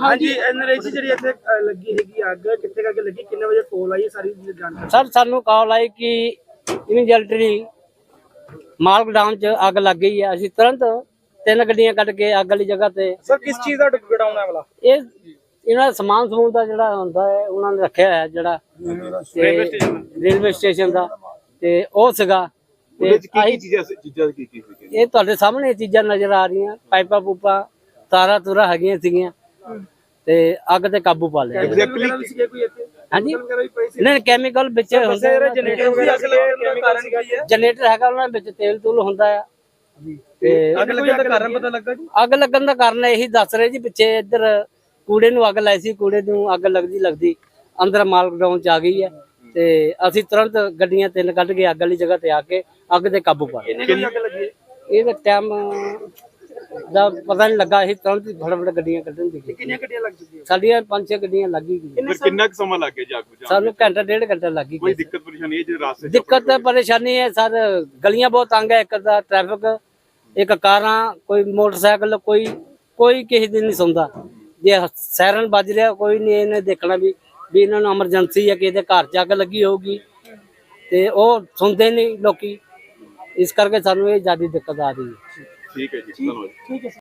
ਹਾਂਜੀ ਐਨਆਰਆਈ ਜਿਹੜੀ ਇੱਥੇ ਲੱਗੀ ਹੈਗੀ ਅੱਗ ਕਿੱਥੇ ਕਰਕੇ ਲੱਗੀ ਕਿੰਨੇ ਵਜੇ ਕੋਲ ਆਈ ਇਹ ਸਾਰੀ ਜਾਣਕਾਰੀ ਸਰ ਸਾਨੂੰ ਕਾਲ ਆਈ ਕਿ ਇਮੀਡੀਏਟਲੀ ਮਾਲਕ ਡਾਊਨ 'ਚ ਅੱਗ ਲੱਗ ਗਈ ਹੈ। ਅਸੀਂ ਤੁਰੰਤ ਤਿੰਨ ਗੱਡੀਆਂ ਕੱਢ ਕੇ ਅੱਗ ਵਾਲੀ ਜਗ੍ਹਾ ਤੇ ਸਰ ਕਿਸ ਚੀਜ਼ ਦਾ ਗਡਾਊਨ ਹੈ ਵਾਲਾ? ਇਹ ਇਹਨਾਂ ਦਾ ਸਮਾਨ ਸਮੂਨ ਦਾ ਜਿਹੜਾ ਹੁੰਦਾ ਹੈ ਉਹਨਾਂ ਨੇ ਰੱਖਿਆ ਹੋਇਆ ਜਿਹੜਾ ਰੇਲਵੇ ਸਟੇਸ਼ਨ ਦਾ। ਤੇ ਉਹ ਸੀਗਾ। ਤੇ ਅਸੀਂ- ਚੀਜ਼ਾਂ ਚੀਜ਼ਾਂ ਕੀ ਕੀ ਸੀ ਇਹ ਤੁਹਾਡੇ ਸਾਹਮਣੇ ਇਹ ਚੀਜ਼ਾਂ ਨਜ਼ਰ ਆ ਰਹੀਆਂ। ਪਾਈਪਾਂ ਪੂਪਾਂ ਤਾਰਾਂ ਤੁਰਾ ਹੈਗੀਆਂ ਸੀਗੀਆਂ। ਤੇ ਅੱਗ ਤੇ ਕਾਬੂ ਪਾ ਲਿਆ। ਵਗੈਰਾ ਵੀ ਸੀਗੇ ਕੋਈ ਇੱਥੇ? ਹਾਂਜੀ। ਨਹੀਂ ਕੈਮੀਕਲ ਵਿੱਚ ਹੁੰਦੇ। ਜਨਰੇਟਰ ਕਾਰਨ ਕੀ ਹੈ? ਜਨਰੇਟਰ ਹੈਗਾ ਉਹਨਾਂ ਵਿੱਚ ਤੇਲ ਤੂਲ ਹੁੰਦਾ ਆ। ਤੇ ਅੱਗ ਲੱਗਣ ਦਾ ਕਾਰਨ ਪਤਾ ਲੱਗਾ ਜੀ? ਅੱਗ ਲੱਗਣ ਦਾ ਕਾਰਨ ਇਹੀ ਦੱਸ ਰਹੇ ਜੀ ਪਿੱਛੇ ਇੱਧਰ ਕੂੜੇ ਨੂੰ ਅੱਗ ਲਾਈ ਸੀ ਕੂੜੇ ਨੂੰ ਅੱਗ ਲੱਗਦੀ ਲੱਗਦੀ। ਅੰਦਰ ਮਾਲ ਗਰਾਊਂਡ ਚ ਆ ਗਈ ਹੈ। ਤੇ ਅਸੀਂ ਤੁਰੰਤ ਗੱਡੀਆਂ ਤਿੰਨ ਕੱਢ ਕੇ ਅੱਗ ਵਾਲੀ ਜਗ੍ਹਾ ਤੇ ਆ ਕੇ ਅੱਗ ਤੇ ਕਾਬੂ ਪਾ ਲਿਆ। ਕਿੰਨੀ ਅੱਗ ਲੱਗੀ ਹੈ? ਇਹਦਾ ਟਾਈਮ ਦਾ ਪਤਾ ਨਹੀਂ ਲੱਗਾ ਅਸੀਂ ਤੁਰੰਤ ਹੀ ਫਟਾਫਟ ਗੱਡੀਆਂ ਕੱਢਣ ਦੀ ਕਿੰਨੀਆਂ ਗੱਡੀਆਂ ਲੱਗ ਚੁੱਕੀਆਂ? ਸਾਡੀਆਂ ਪੰਜ ਛੇ ਗੱਡੀਆਂ ਲੱਗੀ ਗਈਆਂ। ਫਿਰ ਕਿੰਨਾ ਕੁ ਸਮਾਂ ਲੱਗ ਗਿਆ ਜੀ ਅੱਗ ਬੁਝਾਉਣ ਸਾਨੂੰ ਘੰਟਾ ਡੇਢ ਘੰਟਾ ਲੱਗੀ ਕੋਈ ਦਿੱਕਤ ਪਰੇਸ਼ਾਨੀ ਇਹ ਜਿਹੜੇ ਰਾਸਤੇ 'ਚ ਦਿੱਕਤ ਤੇ ਪਰੇਸ਼ਾਨੀ ਹੈ ਸਰ ਗਲੀਆਂ ਬਹੁਤ ਤੰਗ ਹੈ ਇੱਕ ਤਾਂ ਟ੍ਰੈਫਿਕ ਇੱਕ ਕਾਰਾਂ ਕੋਈ ਮੋਟਰਸਾਈਕਲ ਕੋਈ ਕੋਈ ਕਿਸੇ ਦਿਨ ਨਹੀਂ ਸੌਂਦਾ ਜੇ ਸਾਇਰਨ ਵੱਜ ਰਿਹਾ ਕੋਈ ਨਹੀਂ ਇਹਨੇ ਦੇਖਣਾ ਵੀ ਵੀ ਇਹਨਾਂ ਨੂੰ ਐਮਰਜੈਂਸੀ ਹੈ ਕਿ ਇਹਦੇ ਘਰ ਚ ਅੱਗ ਲੱਗੀ ਹੋਊਗੀ। ਤੇ ਉਹ ਸੁਣਦੇ ਨਹੀਂ ਲੋਕੀ। ਇਸ ਕਰਕੇ ਸਾਨੂੰ ਇਹ ਜ਼ਿਆਦਾ ਦਿੱਕਤ ਆ ਰਹੀ ਹੈ। ਠੀਕ ਹੈ ਜੀ ਧੰਨਵਾਦ ਠੀਕ ਹੈ